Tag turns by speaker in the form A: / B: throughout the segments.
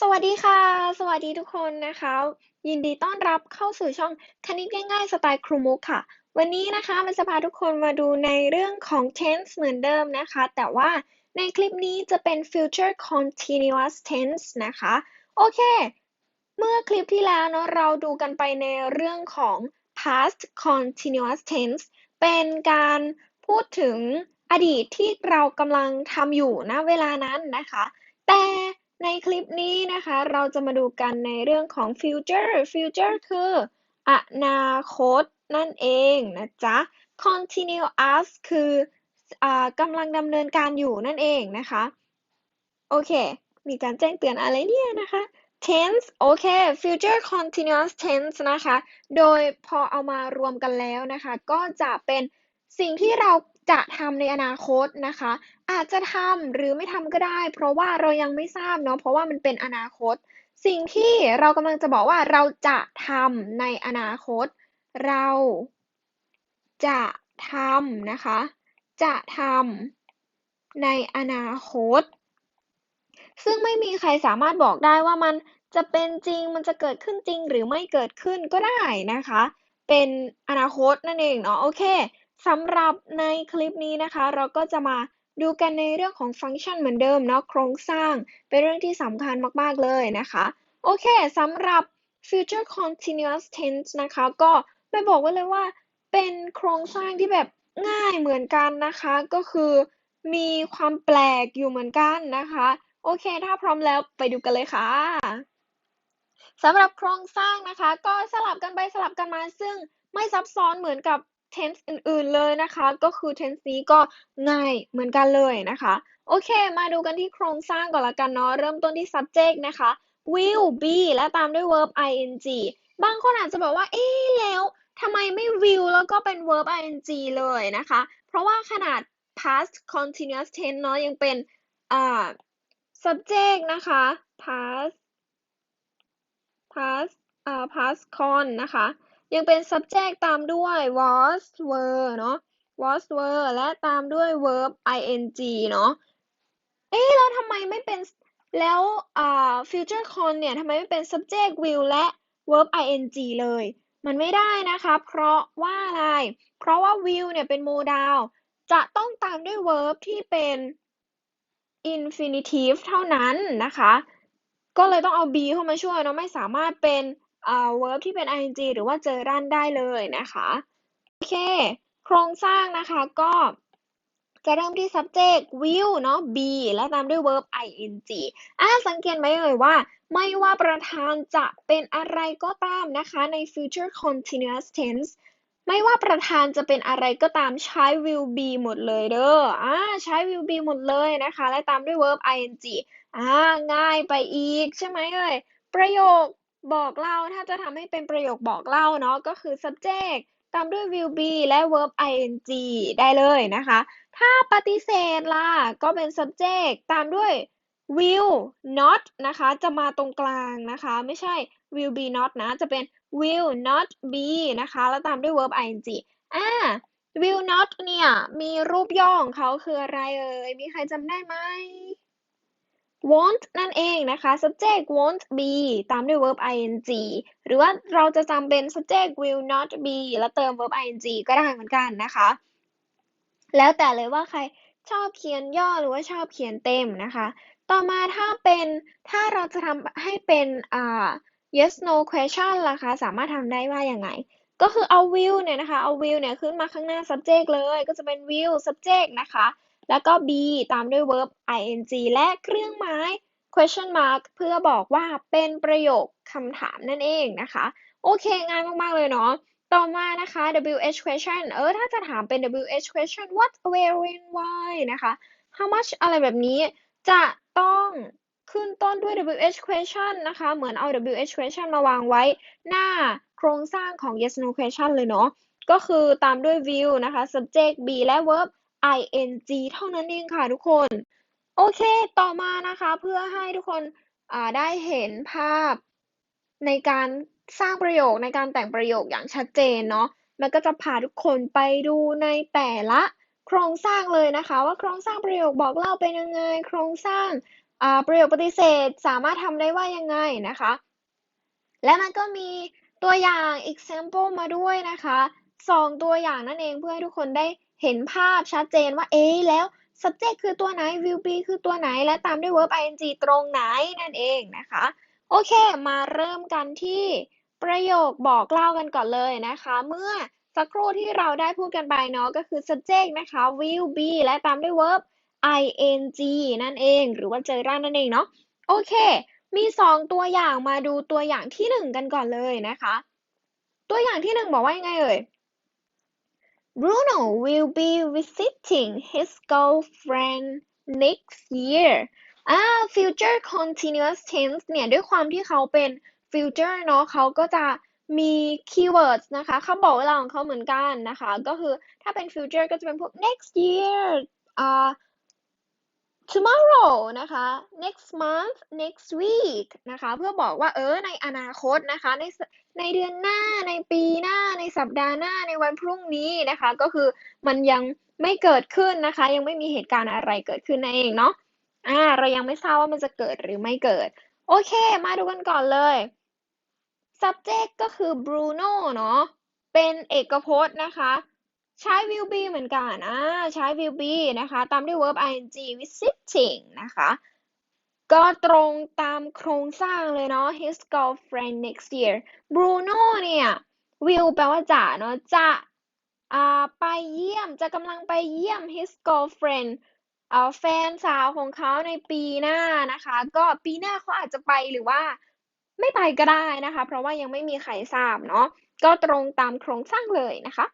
A: สวัสดีค่ะ สวัสดีทุกคนนะคะ ยินดีต้อนรับเข้าสู่ช่องคณิตง่ายๆสไตล์ครูมุกค่ะ วันนี้นะคะมันจะพาทุกคนมาดูในเรื่องของ tense เหมือนเดิมนะคะ แต่ว่าในคลิปนี้จะเป็น future continuous tense นะคะ โอเค เมื่อคลิปที่แล้วเนาะเราดูกันไปในเรื่องของ past continuous tense เป็นการพูดถึงอดีตที่เรากำลังทำอยู่ณเวลานั้นนะคะ แต่ ในคลิปนี้นะคะ เราจะมาดูกันในเรื่องของ future future คือ อนาคตนั่นเองนะจ๊ะ continuous คืออากำลังดำเนินการอยู่นั่นเองนะคะ โอเค มีการแจ้งเตือนอะไรเนี่ยนะคะ tense โอเค future continuous tense นะคะ โดยพอเอามารวมกันแล้วนะคะ ก็จะเป็นสิ่งที่เรา จะทำในอนาคตนะคะ อาจจะทำหรือไม่ทำก็ได้ เพราะว่าเรายังไม่ทราบเนาะเพราะว่ามันเป็นอนาคต สิ่งที่เรากำลังจะบอกว่าเราจะทำในอนาคต เราจะทำนะคะ จะทำในอนาคต ซึ่งไม่มีใครสามารถบอกได้ว่ามันจะเป็นจริงมันจะเกิดขึ้นจริงหรือไม่เกิดขึ้นก็ได้นะคะ เป็นอนาคตนั่นเองเนาะโอเค สำหรับในคลิปนี้นะคะ เราก็จะมาดูกันในเรื่องของฟังก์ชันเหมือนเดิมเนาะโครงสร้าง เป็นเรื่องที่สำคัญมาก ๆ เลยนะคะ โอเคสำหรับ future continuous tense นะคะ ก็ไปบอกไว้เลยว่าเป็นโครงสร้างที่แบบง่ายเหมือนกันนะคะ ก็คือมีความแปลกอยู่เหมือนกันนะคะ โอเค ถ้าพร้อมแล้วไปดูกันเลยค่ะสำหรับโครงสร้างนะคะ ก็สลับกันไปสลับกันมาซึ่งไม่ซับซ้อนเหมือนกับ tense อื่นๆเลยนะคะ ก็คือ tense นี้ก็ง่ายเหมือนกันเลยนะคะ โอเค มาดูกันที่โครงสร้างก่อนละกันเนาะ เริ่มต้นที่ subject นะคะ will be และตามด้วย verb ing บางคนอาจจะบอกว่า เอ๊ะแล้วทำไมไม่ will แล้วก็เป็น verb ing เลยนะคะ เพราะว่าขนาด past continuous tense เนาะยังเป็นอ่า subject นะคะ past past อ่า past con นะคะ ยังเป็น subject ตามด้วย was were เนาะ was were และตามด้วย verb ing เนาะ เอ๊ะแล้วทำไมไม่เป็นแล้วอ่า future con เนี่ยทำไมไม่เป็น subject will และ verb ing เลย มันไม่ได้นะคะ เพราะว่าอะไร เพราะว่า will เนี่ยเป็น modal จะต้องตามด้วย verb ที่เป็น infinitive เท่านั้นนะคะ ก็เลยต้องเอา be เข้ามาช่วยเนาะไม่สามารถเป็น อ่า verb ที่เป็น ing หรือว่าเจอรันได้เลยนะคะ โอเค โครงสร้างนะคะก็จะเริ่มที่ subject will เนาะ be และตามด้วย verb ing อ่าสังเกตไหมเอ่ยว่า ไม่ว่าประธานจะเป็นอะไรก็ตามนะคะใน future continuous tense ไม่ว่าประธานจะเป็นอะไรก็ตามใช้ will be หมดเลยเด้ออ่าใช้ will be หมดเลยนะคะ และตามด้วย verb ing อ่าง่ายไปอีกใช่ไหมเอ่ยประโยค บอกเล่าถ้าจะทำให้เป็นประโยคบอกเล่าเนาะก็คือ subject ตามด้วย will be และ verb ing ได้เลยนะคะ ถ้าปฏิเสธล่ะ ก็เป็น subject ตามด้วย will not นะคะ จะมาตรงกลางนะคะ ไม่ใช่ will be not นะ จะเป็น will not be นะคะ แล้วตามด้วย verb ing อ่า will not เนี่ย มีรูปย่อของเขาคืออะไรเอ่ย มีใครจำได้ไหม won't นั่นเองนะคะ subject won't be ตามด้วย verb ing หรือว่าเราจะจำเป็น subject will not be แล้วเติม verb ing ก็ได้เหมือนกันนะคะ แล้วแต่เลยว่าใครชอบเขียนย่อหรือว่าชอบเขียนเต็มนะคะ ต่อมาถ้าเป็นถ้าเราจะทำให้เป็นอ่า yes no question ล่ะคะ สามารถทำได้ว่าอย่างไง ก็คือเอา will เนี่ยนะคะ เอา will เนี่ยขึ้นมาข้างหน้า subject เลย ก็จะเป็น will subject นะคะ แล้วก็ be ตามด้วย verb ing และเครื่องหมาย question mark เพื่อบอกว่าเป็นประโยคคำถามนั่นเองนะคะ โอเคง่ายมาก ๆ เลยเนาะต่อมานะคะ WH question เออ ถ้าจะถามเป็น WH question what where when why นะคะ how much อะไรแบบนี้จะต้องขึ้นต้นด้วย WH question นะคะ เหมือนเอา WH question มาวางไว้ หน้าโครงสร้างของ yes no question เลยเนาะก็คือตามด้วย will นะคะ subject be และ verb ing เท่านั้นเองค่ะทุกคน โอเค ต่อมานะคะเพื่อให้ทุกคนได้เห็นภาพในการสร้างประโยคในการแต่งประโยคอย่างชัดเจนเนาะมันก็จะพาทุกคนไปดูในแต่ละโครงสร้างเลยนะคะ ว่าโครงสร้างประโยคบอกเล่าเป็นยังไง โครงสร้างประโยคปฏิเสธสามารถทำได้ว่ายังไงนะคะ และมันก็มีตัวอย่าง example มาด้วยนะคะสองตัวอย่างนั่นเองเพื่อให้ทุกคนได้ เห็นภาพชัดเจนว่า เอ๊แล้ว subject คือตัวไหน will be คือตัวไหน และตามด้วย verb ing ตรงไหนนั่นเองนะคะ โอเค มาเริ่มกันที่ประโยคบอกเล่ากันก่อนเลยนะคะ เมื่อสักครู่ที่เราได้พูดกันไปเนาะก็คือ subject นะคะ will be และตามด้วย verb ing นั่นเอง หรือว่าเจอร่างนั่นเองเนาะโอเค มีสองตัวอย่างมาดูตัวอย่างที่หนึ่งกันก่อนเลยนะคะ ตัวอย่างที่หนึ่งบอกว่ายังไงเอ่ย Bruno will be visiting his girlfriend next year อ่า future continuous tense เนี่ย ด้วยความที่เขาเป็น future เนาะเขาก็จะมี keywords นะคะคำบอกเวลาของเขาเหมือนกันนะคะ ก็คือถ้าเป็น future ก็จะเป็นพวก next year อ่า tomorrow นะคะ next month next week นะคะ เพื่อบอกว่าเออในอนาคตนะคะ ในในเดือนหน้าในปีหน้าในสัปดาห์หน้าในวันพรุ่งนี้นะคะ ก็คือมันยังไม่เกิดขึ้นนะคะ ยังไม่มีเหตุการณ์อะไรเกิดขึ้นนั่นเองเนาะอ่าเรายังไม่ทราบว่ามันจะเกิดหรือไม่เกิด โอเค มาดูกันก่อนเลย subject ก็คือ Bruno เนาะเป็นเอกพจน์นะคะ ใช้ will be เหมือนกันอ่าใช้ will be นะคะ ตามด้วย verb ing visiting นะคะ ก็ตรงตามโครงสร้างเลยเนาะ his girlfriend next year Bruno เนี่ย will แปลว่าจะเนาะจะอ่าไปเยี่ยมจะกำลังไปเยี่ยม his girlfriend อ่าแฟนสาวของเขาในปีหน้านะคะ ก็ปีหน้าเขาอาจจะไปหรือว่าไม่ไปก็ได้นะคะ เพราะว่ายังไม่มีใครทราบเนาะก็ตรงตามโครงสร้างเลยนะคะ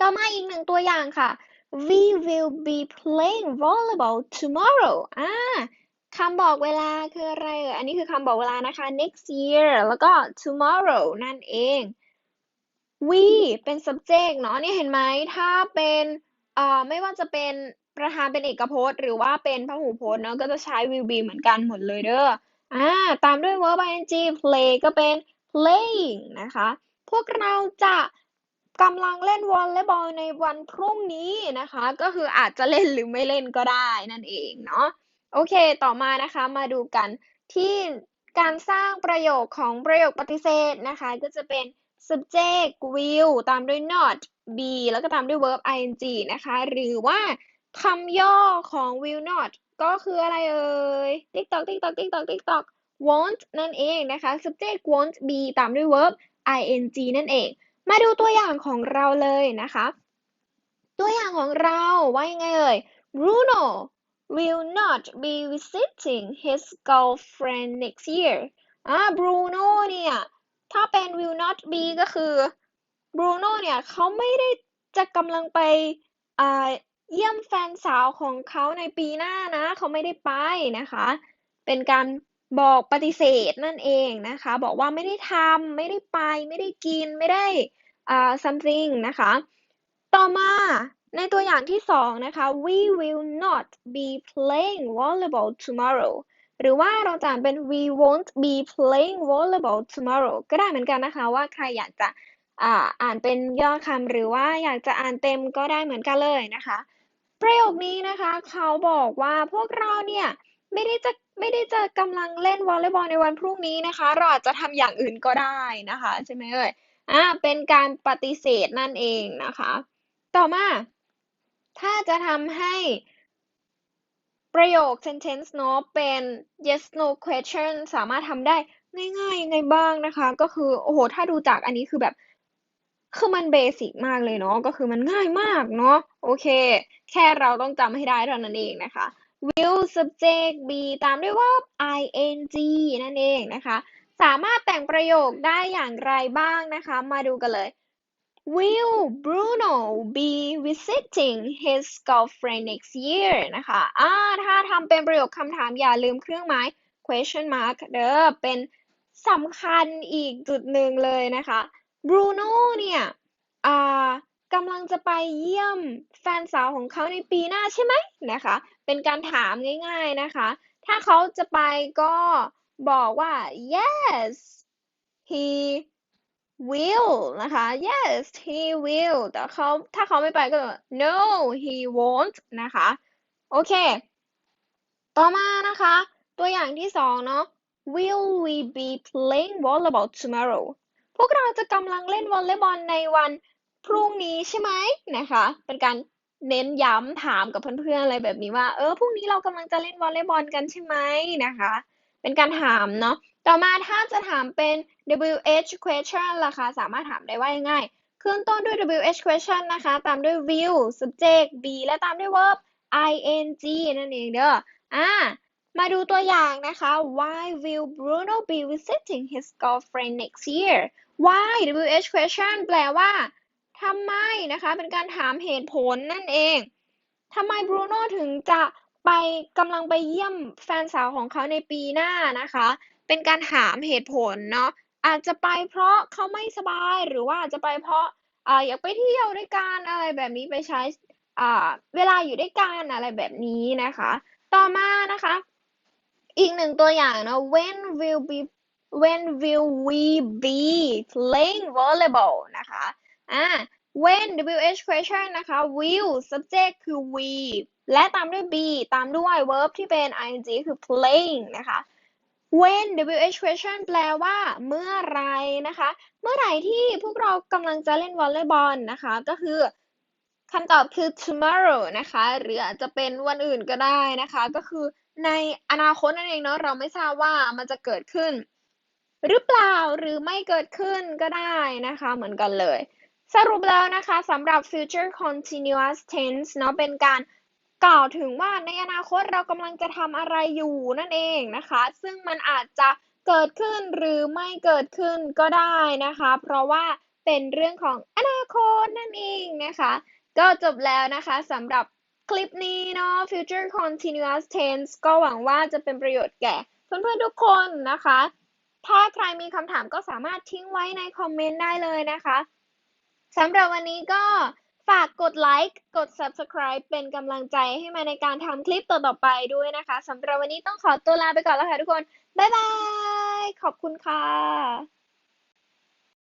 A: ต่อมาอีกหนึ่งตัวอย่างค่ะ we will be playing volleyball tomorrow อ่าคำบอกเวลาคืออะไรเอ่ยอันนี้คือคำบอกเวลานะคะ next year แล้วก็ tomorrow นั่นเอง we เป็น subject เนาะนี่เห็นไหม ถ้าเป็นอ่าไม่ว่าจะเป็นประธานเป็นเอกพจน์ หรือว่าเป็นพหูพจน์เนาะก็จะใช้ will be เหมือนกันหมดเลยเด้ออ่าตามด้วย verb ing play ก็เป็น playing นะคะ พวกเราจะ กำลังเล่นวอลเลย์บอลในวันพรุ่งนี้นะคะ ก็คืออาจจะเล่นหรือไม่เล่นก็ได้นั่นเองเนาะโอเคต่อมานะคะมาดูกันที่การสร้างประโยคของประโยคปฏิเสธนะคะ ก็จะเป็น subject will ตามด้วย not be แล้วก็ตามด้วย verb ing นะคะ หรือว่าคำย่อของ will not ก็คืออะไรเอ่ย tiktok tiktok tiktok tiktok won't นั่นเองนะคะ subject won't be ตามด้วย verb ing นั่นเอง มาดูตัวอย่างของเราเลยนะคะ ตัวอย่างของเราว่ายังไงเอ่ย Bruno will not be visiting his girlfriend next year อ่า Bruno เนี่ย ถ้าเป็น will not be ก็คือ Bruno เนี่ยเขาไม่ได้จะกำลังไปอ่าเยี่ยมแฟนสาวของเขาในปีหน้านะ เขาไม่ได้ไปนะคะ เป็นการ บอกปฏิเสธนั่นเองนะคะ บอกว่าไม่ได้ทำไม่ได้ไป ไม่ได้กิน ไม่ได้อ่า something นะคะ ต่อมาในตัวอย่างที่สองนะคะ we will not be playing volleyball tomorrow หรือว่าเราจะอ่านเป็น we won't be playing volleyball tomorrow ก็ได้เหมือนกันนะคะว่าใครอยากจะอ่าอ่านเป็นย่อคำหรือว่าอยากจะอ่านเต็มก็ได้เหมือนกันเลยนะคะ ประโยคนี้นะคะ เขาบอกว่าพวกเราเนี่ย ไม่ได้จะ ไม่ได้จะกำลังเล่นวอลเลย์บอลในวันพรุ่งนี้นะคะ เราอาจจะทำอย่างอื่นก็ได้นะคะ ใช่ไหมเอ่ยอ่าเป็นการปฏิเสธนั่นเองนะคะ ต่อมา ถ้าจะทำให้ประโยค sentence เนาะเป็น yes no question สามารถทำได้ง่ายๆยังไงบ้างนะคะ ก็คือโอ้โห ถ้าดูจากอันนี้คือแบบ คือมันเบสิกมากเลยเนาะก็คือมันง่ายมากเนาะโอเค แค่เราต้องจำให้ได้เท่านั้นเองนะคะ will subject be ตามด้วยว่า ing นั่นเองนะคะ สามารถแต่งประโยคได้อย่างไรบ้างนะคะ มาดูกันเลย Will Bruno be visiting his girlfriend next year นะคะอ่าถ้าทำเป็นประโยคคำถามอย่าลืมเครื่องหมาย question mark เด้อเป็นสำคัญอีกจุดหนึ่งเลยนะคะ Bruno เนี่ยอ่า กำลังจะไปเยี่ยมแฟนสาวของเขาในปีหน้าใช่ไหมนะคะ เป็นการถามง่าย ๆนะคะ ถ้าเขาจะไปก็บอกว่า yes he will นะคะ yes he will แต่เขาถ้าเขาไม่ไปก็ no he won't นะคะ โอเค ต่อมานะคะ ตัวอย่างที่สองเนาะ Will we be playing volleyball tomorrow พวกเราจะกำลังเล่นวอลเลย์บอลในวัน พรุ่งนี้ใช่ไหมนะคะ เป็นการเน้นย้ำถามกับเพื่อนๆอะไรแบบนี้ว่า เออพรุ่งนี้เรากำลังจะเล่นวอลเลย์บอลกันใช่ไหมนะคะ เป็นการถามเนาะต่อมาถ้าจะถามเป็น WH question ล่ะคะสามารถถามได้ว่าง่ายๆขึ้นต้นด้วย WH question นะคะ ตามด้วย will subject be และตามด้วย verb ing นั่นเองเด้ออ่ามาดูตัวอย่างนะคะ Why will Bruno be visiting his girlfriend next year Why WH question แปลว่า ทำไมนะคะ เป็นการถามเหตุผลนั่นเองทำไมบรูโน่ถึงจะไปกำลังไปเยี่ยมแฟนสาวของเขาในปีหน้านะคะ เป็นการถามเหตุผลเนาะอาจจะไปเพราะเขาไม่สบายหรือว่าอาจจะไปเพราะอ่าอยากไปเที่ยวด้วยกันอะไรแบบนี้ไปใช้อ่าเวลาอยู่ด้วยกันอะไรแบบนี้นะคะ ต่อมานะคะ อีกหนึ่งตัวอย่างเนาะ when will be when will we be playing volleyball นะคะ อ่า when WH question นะคะ will subject คือ we และตามด้วย be ตามด้วย verb ที่เป็น ing คือ playing นะคะ when WH question แปลว่า เมื่อไรนะคะ เมื่อไหร่ที่พวกเรากำลังจะเล่นวอลเลย์บอลนะคะ ก็คือคำตอบคือ tomorrow นะคะ หรืออาจจะเป็นวันอื่นก็ได้นะคะ ก็คือในอนาคตนั่นเองเนาะเราไม่ทราบว่ามันจะเกิดขึ้น หรือเปล่าหรือไม่เกิดขึ้นก็ได้นะคะ เหมือนกันเลย สรุปแล้วนะคะสำหรับ future continuous tense เนาะเป็นการกล่าวถึงว่าในอนาคตเรากำลังจะทำอะไรอยู่นั่นเองนะคะ ซึ่งมันอาจจะเกิดขึ้นหรือไม่เกิดขึ้นก็ได้นะคะ เพราะว่าเป็นเรื่องของอนาคตนั่นเองนะคะ ก็จบแล้วนะคะสำหรับคลิปนี้เนาะ future continuous tense ก็หวังว่าจะเป็นประโยชน์แก่เพื่อนๆทุกคนนะคะ ถ้าใครมีคำถามก็สามารถทิ้งไว้ในคอมเมนต์ได้เลยนะคะ สำหรับวันนี้ก็ฝากกดไลค์กด subscribe เป็นกำลังใจให้มาในการทำคลิปต่อๆไปด้วยนะคะสำหรับวันนี้ต้องขอตัวลาไปก่อนแล้วค่ะทุกคน บ๊ายบาย ขอบคุณค่ะ